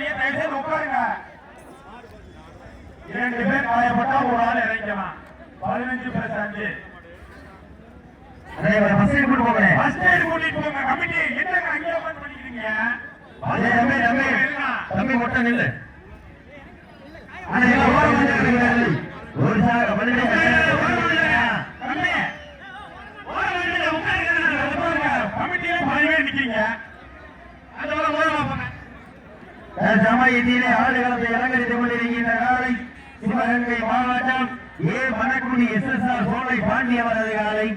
உட்காருங்க. இரண்டு பேர் காயப்பட்டா ஒரு ஆள் இறங்கிக்கலாம் பதினஞ்சு பிளஸ் அஞ்சு. ஒரு சாக பதினெட்டு தம்பி, ஓர வண்டியில உட்காருங்க, அது பாருங்க. கமிட்டியில பாதி பேர் நிக்கிறீங்க. அந்த பக்கம் ஓரமா போங்க. சமயத்திலே ஆடுகளத்தை அலங்கரித்துக் கொண்டிருக்கின்ற காலை சிவகங்கை மாவட்டம் A. Manakudi S. S. R. Solai பாண்டியவரது காலை.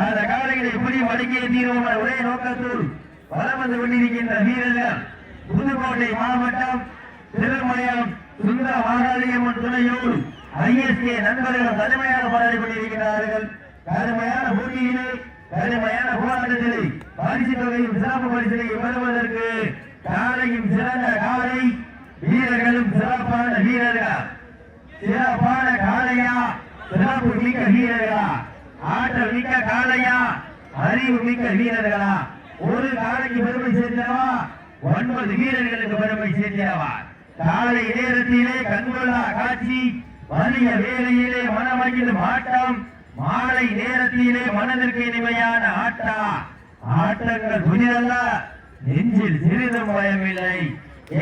அந்த காலைகளை எப்படி மடக்கிய தீர்வோம் ஒரே நோக்கத்தில் வலம் வந்து கொண்டிருக்கின்ற வீரர்கள். புதுக்கோட்டை மாவட்டம் திருமயம் சுந்தர மாகாளியம்மன் துணையோடு ஐஎஸ்கே நண்பர்கள் கடுமையாக போராடி கொண்டிருக்கிறார்கள் கடுமையான போட்டியிலே கடுமையான போராட்டத்திலே பரிசு தொகையும் சிறப்பு பரிசினை பெறுவதற்கு காலையும் சிறந்த காலை வீரர்களும் சிறப்பான வீரர்கள்? சிறப்பான காளையா? சிறப்பு மிக்க வீரர்களா? ஆற்றல் மிக்க காளையா? அறிவு மிக்க வீரர்களா? ஒரு காலைக்கு பெருமை சேர்ந்தவா ஒன்பது வீரர்களுக்கு பெருமை சேர்ந்தவா காலை நேரத்திலே கண்கொள்ளா காட்சி வலிய வேலையிலே மனமகிழும் ஆட்டம் மாலை நேரத்திலே மனதிற்கு இனிமையான ஆட்டா. ஆட்டங்கள் புதிதல்ல நெஞ்சில் சிறிதும் பயமில்லை.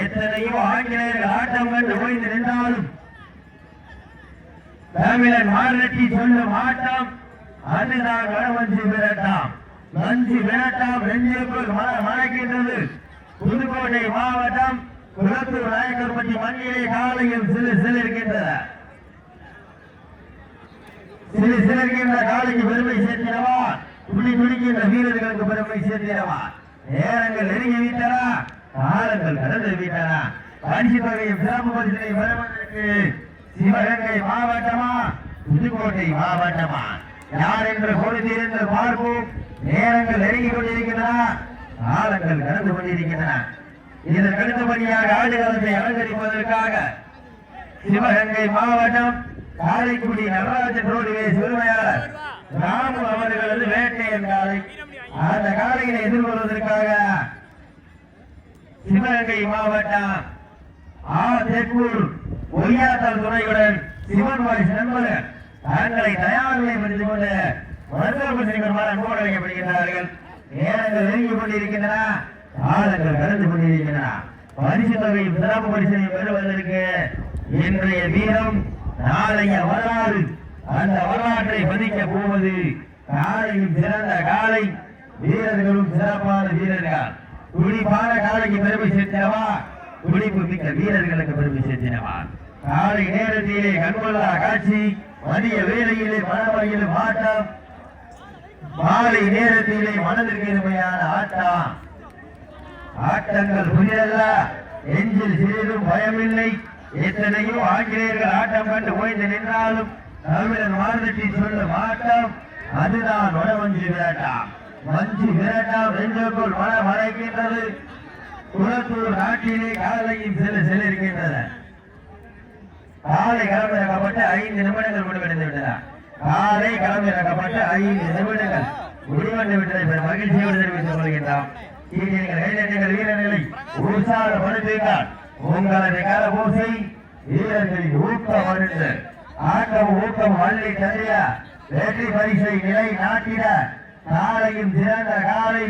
எத்தனையோ ஆங்கிலேயர்கள் ஆட்டம் கண்டு ஓய்ந்து நின்றாலும் தமிழன் மாரட்டி சொல்லும் ஆட்டம் அதுதான் வடவஞ்சி விரட்டாம். வஞ்சி விரட்டாம் நெஞ்சிற்குள் மன மணக்கின்றது புதுக்கோட்டை மாவட்டம் குளத்தூர் நாயக்கர்பட்டி மண்ணிலே காலையில் சிறு சிலிருக்கின்றன. சிறு சிலிருக்கின்ற காலைக்கு பெருமை சேர்த்திடவா? துணி துணிக்கின்ற வீரர்களுக்கு பெருமை சேர்த்திடவா? நேரங்கள் நெருங்கி விட்டன காலங்கள் கடந்து விட்டன பரிசு தொகையும் சிறப்பு பரிசினை பெறுவதற்கு சிவகங்கை மாவட்டமா? புதுக்கோட்டை மாவட்டமா? யார் என்று கொடுத்திருந்து பார்ப்போம். நேரங்கள் நெருங்கி கொண்டிருக்கின்றன. காலங்கள் கடந்து கொண்டிருக்கின்றன. இதற்கு அடுத்தபடியாக ஆடுகளத்தை அலங்கரிப்பதற்காக சிவகங்கை மாவட்டம் காரைக்குடி நடராஜன் ரோடுவே சிறுமையாளர் ராமு அவர்களது வேட்டையன் காலை அந்த காலையினை எதிர்கொள்வதற்காக சிவகங்கை மாவட்டம் ஆ தெற்கூர் ஒய்யாத்தல் துறையுடன் சிவன் வாய்ஸ் நண்பர்கள் தங்களை தயார் புரிந்து கொண்டு மருத்துவ செய்வருமாறு அன்போடு அழைக்கப்படுகின்றார்கள். நேரங்கள் நெருங்கிக் கொண்டிருக்கின்றன காலங்கள் கடந்து கொண்டிருக்கின்றன. பரிசு தொகை சிறப்பு பரிசனை பெறுவதற்கு இன்றைய வீரம் நாளைய வரலாறு. அந்த வரலாற்றை பதிக்க போவது காலையில் சிறந்த காலை. வீரர்களும் சிறப்பான வீரர்கள். துடிப்பான காலைக்கு பெருமை சேர்த்தினவா? துடிப்பு மிக்க வீரர்களுக்கு பெருமை சேர்த்தினவா? காலை நேரத்திலே கண்கொள்ளா காட்சி மதிய வேலையிலே மனமகிழும் ஆட்டம் மாலை நேரத்திலே மனதிற்கு இனிமையான ஆட்டம். ஆட்டங்கள் புதிதல்ல. நெஞ்சில் சிறிதும் பயமில்லை. எத்தனையோ ஆங்கிலேயர்கள் ஆட்டம் கண்டு ஓய்ந்து நின்றாலும் தமிழன் மாறுதட்டி சொல்லும் ஆட்டம் அதுதான் வடவஞ்சி விரட்டாம் மஞ்சு விரட்டாம் நெஞ்சுக்குள் மன மறைக்கின்றது. குளத்தூர் நாட்டிலே காலையில் சில சில இருக்கின்றன. காலை களமிறக்கப்பட்டு ஐந்து நிமிடங்கள் முடிவடைந்து விட்டன. காலை களமிறக்கப்பட்டு ஐந்து நிமிடங்கள் முடிவடைந்து விட்டதை மகிழ்ச்சியோடு தெரிவித்துக் கொள்கின்றோம். சீனியர்கள் கைதட்டிகள் வீரர்களை உற்சாகப்படுத்துங்கள். உங்களது கரபூசை வீரர்களின் ஊக்கம் அருந்து ஆட்டம் ஊக்கம் வள்ளி தந்திர வெற்றி பரிசை நிலை நாட்டிட காலையும் சிறந்த காலை.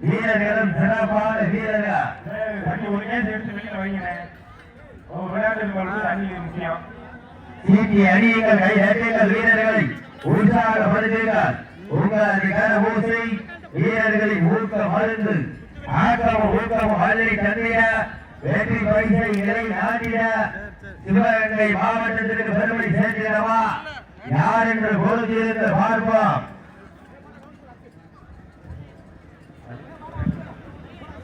வீரர்களும் சிறப்பான வீரர்கள். சீட்டி அணியுங்கள் கை தட்டுங்கள் வீரர்களை. உற்சாகப்படுத்துங்கள். உங்களது கரபூசை வீரர்களின் ஊக்கம் மருந்து ஆக்கம் ஊக்கம் வள்ளி தந்திர வெற்றி பரிசை நிலை நாட்டிட. சிவகங்கை மாவட்டத்திற்கு பெருமை சேர்த்திடவா? யார் என்று பொறுத்திருந்து பார்ப்போம்.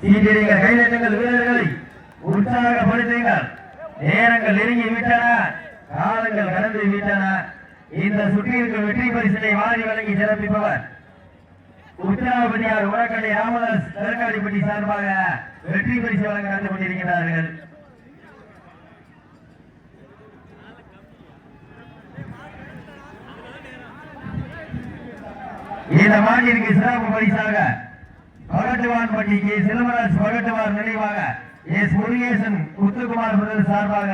சீட்டிடுங்கள் கைதட்டுங்கள் வீரர்களை. உற்சாகப்படுத்துங்கள். நேரங்கள் நெருங்கி விட்டன. காலங்கள் கடந்து விட்டன. இந்த சுற்றிற்கு வெற்றி பரிசினை வாரி வழங்கி சிறப்பிப்பவர் உத்தரவாபதியார் உரக்கடை ராமதாஸ் தரக்காடிப்பட்டி சார்பாக வெற்றி பரிசு வழங்க நடந்து கொண்டிருக்கிறார்கள் இந்த மாநிலத்திற்கு சிறப்பு பரிசாக பகட்டுவான் பட்டிக்கு செல்வராஜ் பகட்டுவார் நினைவாக எஸ் முருகேசன் முத்துக்குமார் பிரதர் சார்பாக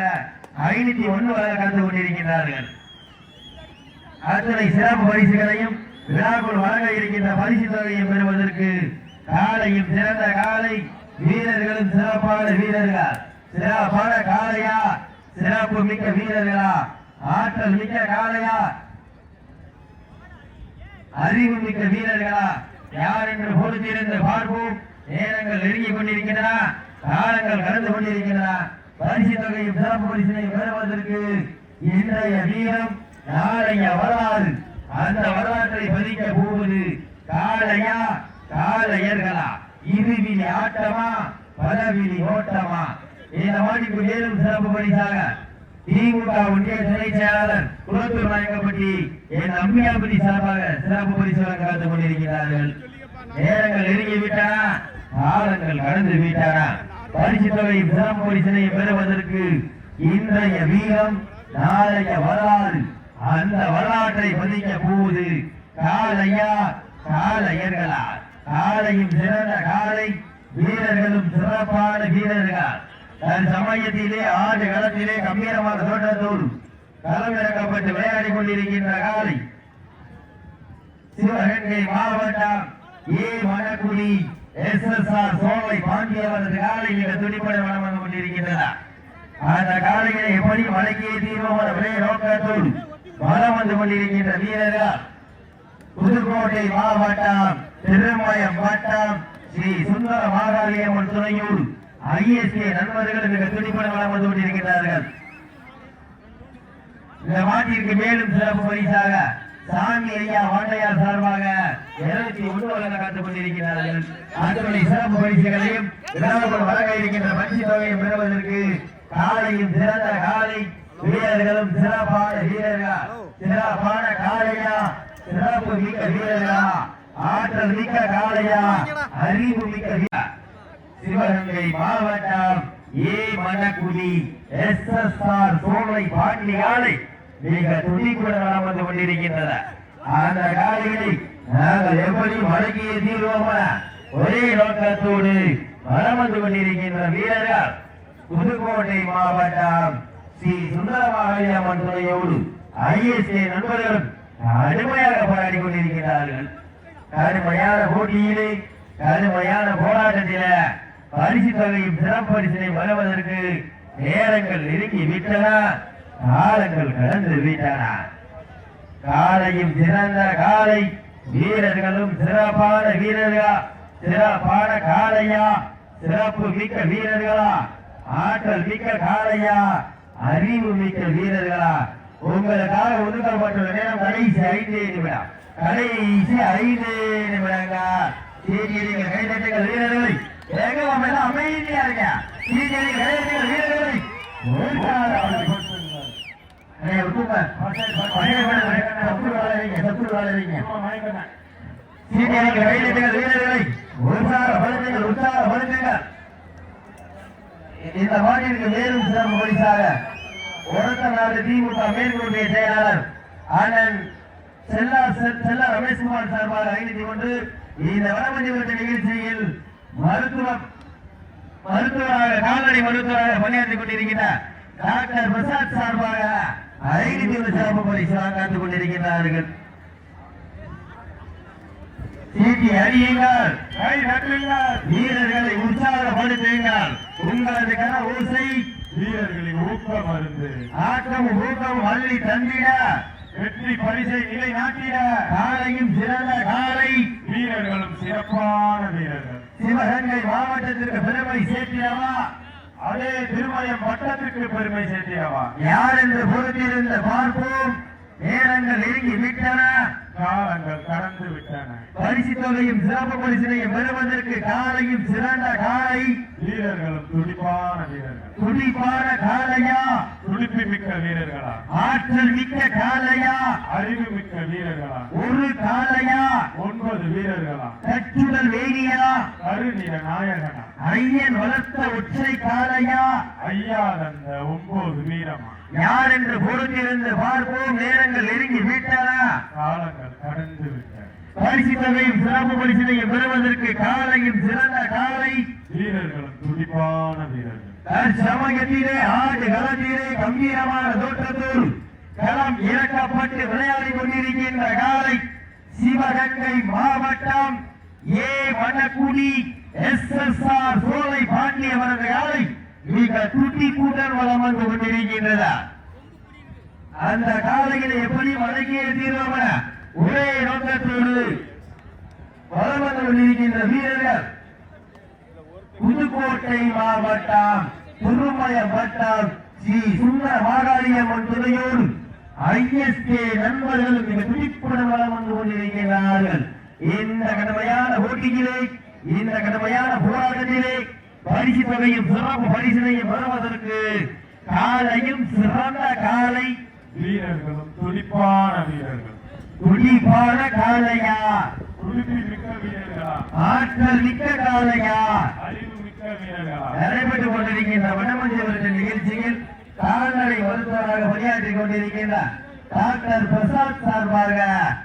ஐநூத்தி ஒன்று வரை கலந்து கொண்டிருக்கின்றார்கள். அத்தனை சிறப்பு பரிசுகளையும் விழாக்குள் வழங்க இருக்கின்ற பரிசு தொகையும் பெறுவதற்கு காலையும் சிறந்த காலை வீரர்களும் சிறப்பான வீரர்கள்? சிறப்பான காளையா? சிறப்பு மிக்க வீரர்களா? ஆற்றல் மிக்க காளையா? அறிவு மிக்க வீரர்களா? யார் என்று பொறுத்திருந்து பார்ப்போம். நேரங்கள் நெருங்கிக் கொண்டிருக்கின்றன. காலங்கள் கடந்து கொண்டிருக்கின்றன. பரிசு தொகையும் சிறப்பு பரிசினையும் பெறுவதற்கு இன்றைய வீரம் நாளைய வரலாறு. அந்த வரலாற்றை பதிக்க போவது காளையா காளையர்களா? இருவிலி ஆட்டமா பலவிலி ஓட்டமா? இந்த மாட்டுக்கு மேலும் சிறப்பு பரிசாக திமுக ஒன்றிய துணை செயலாளர் குளத்தூர் நாயக்கப்பட்டி என் அம்மியாபதி சார்பாக சிறப்பு பரிசு காத்துக் கொண்டிருக்கிறார்கள். நேரங்கள் நெருங்கி விட்டன காலங்கள் கடந்து விட்டாரா பரிசு தொகை சிறப்பு பரிசினை பெறுவதற்கு இன்றைய வீரம் நாளைய வரலாறு அந்த வரலாற்றை பதிக்க போவது காலையா காலையர்களா? காலையும் சிறந்த காலை வீரர்களும் சிறப்பான வீரர்கள்? தன் சமயத்திலே ஆடு களத்திலே கம்பீரமாக தோட்டத்தோடு களமிறக்கப்பட்டு விளையாடி கொண்டிருக்கின்ற காலை சிவகங்கை மாவட்டம் A. Manakudi S. S. R. Solai பாண்டியவரது காலை மிக துடிப்பட வளம் வந்து கொண்டிருக்கின்றன. அந்த காலைகளை எப்படி மலைக்கே தீர்வமான விளைய நோக்கத்தோடு வளம் வந்து கொண்டிருக்கின்ற வீரர்கள் புதுக்கோட்டை மாவட்டம் திருமயம் வட்டம் ஸ்ரீ சுந்தர மாகாளியம்மன் துணையூர் ஐஎஸ்ஏ நண்பர்கள் மிக துடிப்பட வளம் வந்து கொண்டிருக்கிறார்கள் இந்த மாட்டிற்கு மேலும் சிறப்பு பரிசாக சாமி ஐயா வாண்டையார் சார்பாக இருநூத்தி ஒன்று காத்துக் கொண்டிருக்கிறார்கள். அதனுடைய சிறப்பு பரிசுகளையும் விழாவுக்குள் வழங்க இருக்கின்ற பரிசு தொகையை பெறுவதற்கு காலையும் சிறந்த காலை வீரர்களும் சிறப்பான வீரர்கள் சிறப்பான காலையா சிறப்பு மிக்க வீரர்களா ஆற்றல் மிக்க காலையா அறிவு மிக்க வீரர் சிவகங்கை மாவட்டம் A Manakudi S S R Solai Pandi ஆலை மிக துடிப்புடன் அமர்ந்து வந்து கொண்டிருக்கின்றன. அந்த காலைகளை நாங்கள் எப்படி வழங்கிய தீர்வோமா ஒரே நோக்கத்தோடு வளமந்து வந்து கொண்டிருக்கின்ற வீரர்கள் புதுக்கோட்டை மாவட்டம் ஸ்ரீ சுந்தரமாகலியம்மன் துணையோடு ஐஎஸ்ஏ நண்பர்களும் கடுமையாக போராடி கொண்டிருக்கிறார்கள். கடுமையான போட்டியிலே கடுமையான போராட்டத்தில பரிசு தொகையும் சிறப்பு பரிசினை வருவதற்கு நேரங்கள் நெருங்கி விட்டன காலங்கள் கடந்து விட்டன. காலையும் சிறந்த காலை வீரர்களும் சிறப்பான வீரர்களா? சிறப்பான காலையா சிறப்பு மிக்க வீரர்களா? ஆற்றல் மிக்க காலையா அறிவு மிக்க வீரர்களா? உங்களுக்காக ஒதுக்கப்பட்டுள்ள நேரம் கடைசி ஐந்து நிமிடம். கடைசி ஐந்து நிமிடங்கள். வீரர்களை. எல்லாம் அமைதியா இருக்க சீக்கிரம் கைதட்டுங்கள் வீரர்களை இந்த மாநிலத்துக்கு மேலும் சிறப்பு பரிசாக உரத்த நாடு திமுக மேற்கொண்டிய செயலாளர் அண்ணன் செல்லா செல்லா ரமேஷ்குமார் சார்பாக அறிவித்துக் கொண்டு இந்த வடமஞ்சி நிகழ்ச்சியில் மருத்துவ மருத்துவராக கால்நடை மருத்துவராக பணியாற்றிக் கொண்டிருக்கின்ற டாக்டர் பிரசாத் சார்பாக ஐநூத்தி ஒன்று சிறப்பு பரிசு காத்துக் கொண்டிருக்கிறார்கள் சீட்டி அடியுங்கள் கை நட்டுங்கள் வீரர்களை உற்சாகப்படுத்துங்கள். உங்களது கன ஓசை வீரர்களின் ஊக்க மருந்து ஆக்கம் ஊக்கம் அள்ளி தந்திட வெற்றி பரிசை நிலை நாட்டிட காலையும் சிறந்த காலை வீரர்களும் சிறப்பான வீரர்கள். சிவகங்கை மாவட்டத்திற்கு பெருமை சேர்த்திடவா அதே திருமயம் பட்டத்திற்கு பெருமை சேர்த்தியவா? யார் என்று பொறுத்திருந்து பார்ப்போம். நேரங்கள் நெருங்கி விட்டன. காலங்கள் கடந்து விட்டன. பரிசு தொகையும் சிறப்பு பரிசினையும் பெறுவதற்கு காலையும் சிறந்த காலை. வீரர்களும் துடிப்பான வீரர்கள். துடிப்பான காலையா? துடிப்பு மிக்க வீரர்களா? ஆற்றல் மிக்க காலையா அறிவு மிக்க வீரர்களா? ஒரு காலையா ஒன்பது வீரர்களா? கச்சுடல் வேணியா? கருநிற நாயகனா? ஐயன் வளர்த்த ஒற்றை காலையா ஐயா தந்த ஒன்பது வீரமா? யார் என்று பொறுத்திருந்து பார்ப்போம். நேரங்கள் நெருங்கி விட்டன. காலங்கள் கடந்து விட்டன. பரிசு தொகையும் சிறப்பு பரிசினையும் பெறுவதற்கு காலையும் சிறந்த காலை வீரர்களும் துடிப்பான வீரர்கள். தற்சமயத்திலே ஆடு களத்திலே கம்பீரமான தோற்றத்தில் களம் இறக்கப்பட்டு விளையாடி கொண்டிருக்கின்ற காலை சிவகங்கை மாவட்டம் A. Vanakudi S. S. R. Solai பாண்டியவரது காலை மிக துட்டிப்புடன் வளம் வந்து கொண்டிருக்கின்றதா அந்த காலையில் எப்படி வழங்கிய தீர்வமன ஒரே நோக்கத்தோடு வளம் வந்து கொண்டிருக்கின்ற வீரர்கள் புதுக்கோட்டை மாவட்டம் திருமயம் வட்டம் ஸ்ரீ சுந்தர மாகாளியம்மன் துணையோடு ஐஎஸ்கே நண்பர்கள் மிக துடிப்புடன் வளம் வந்து கொண்டிருக்கிறார்கள். இந்த கடுமையான போட்டியிலே இந்த கடுமையான போராட்டத்திலே பரிசு தொகையும் சிறப்பு பரிசினையும் பெறுவதற்கு காலையும் சிறந்த காலை வீரர்களும் துடிப்பான வீரர்கள். துடிப்பான காலையா? துடிப்பு மிக்க வீரர்களா? ஆற்றல் மிக்க காலையா? அறிவு நடைபெற்றுக் கொண்டிருக்கின்ற வடமஞ்சவரத்தின் நிகழ்ச்சியில் கால்நடை மருத்துவராக பணியாற்றிக் கொண்டிருக்கின்றார் டாக்டர் பிரசாத் சார்பாக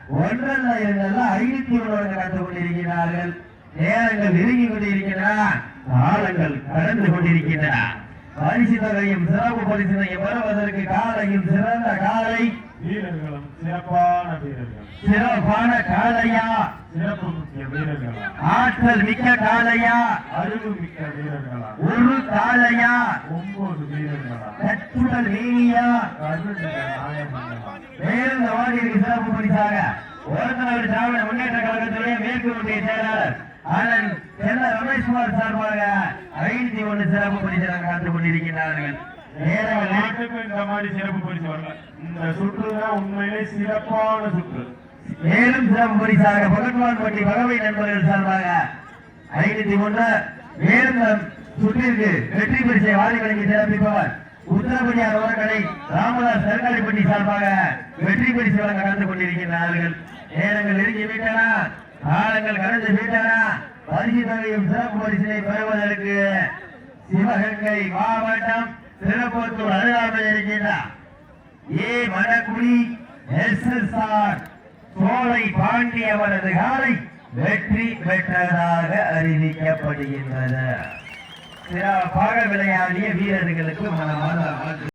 ஒன்றல்ல இரண்டல்ல ஐநூத்தி ஒன்று கலந்து கொண்டிருக்கிறார்கள். நேரங்கள் நெருங்கி கொண்டிருக்கின்றன. காலங்கள் கடந்து கொண்டிருக்கின்றன. பரிசு தொகையும் சிறப்பு பரிசினையும் பெறுவதற்கு காலையும் சிறந்த காலை. வீரர்களும் சிறப்பான வீரர்கள் சிறப்பான காலையா? சிறப்பு வீரர்களா? ஆற்றல் மிக்க காலையா அறிவு மிக்க வீரர்களா? ஒரு காலையா ஒன்பது வீரர்களா? கட்டுடல் நீனியா கருணை நாயகங்களா மேலும் சிறப்பு பரிசாக ஒருத்தநாடு திராவிட முன்னேற்ற கழகத்துடைய மேற்கு ஒன்றிய செயலாளர் அண்ணன் செல்ல ரமேஷ்குமார் சார்பாக ஐநூத்தி ஒன்று சிறப்பு பரிசாக காத்துக் கொண்டிருக்கிறார்கள். நேரங்கள் நெருங்கி- நாட்டுக்கு இந்த மாதிரி சிறப்பு பரிசு வரல. இந்த சுற்று தான் உண்மையிலே சிறப்பான சுற்று. மேலும் சிறப்பு பரிசாக பகத்வான்பட்டி பகவை நண்பர்கள் சார்பாக ஐநூத்தி ஒன்று. மேலும் சுற்றிற்கு வெற்றி பரிசை வாரி வழங்கி சிறப்பிப்பவர் உத்தரபடியார் ஓரக்கடை ராமதாஸ் பட்டி சார்பாக வெற்றி பரிசு வழங்க கலந்து கொண்டிருக்கிறார்கள் நேரங்கள் நெருங்கி விட்டனா. காலங்கள் கடந்து விட்டனா. பரிசு தொகையும் சிறப்பு பரிசினை பெறுவதற்கு சிவகங்கை மாவட்டம் திருப்பத்தூர் அருகாமல் இருக்கின்றார் A Manakudi S S R Solai பாண்டியவரது காலை வெற்றி பெற்றதாக அறிவிக்கப்படுகின்றது. சிறப்பாக விளையாடிய வீரர்களுக்கு மனமான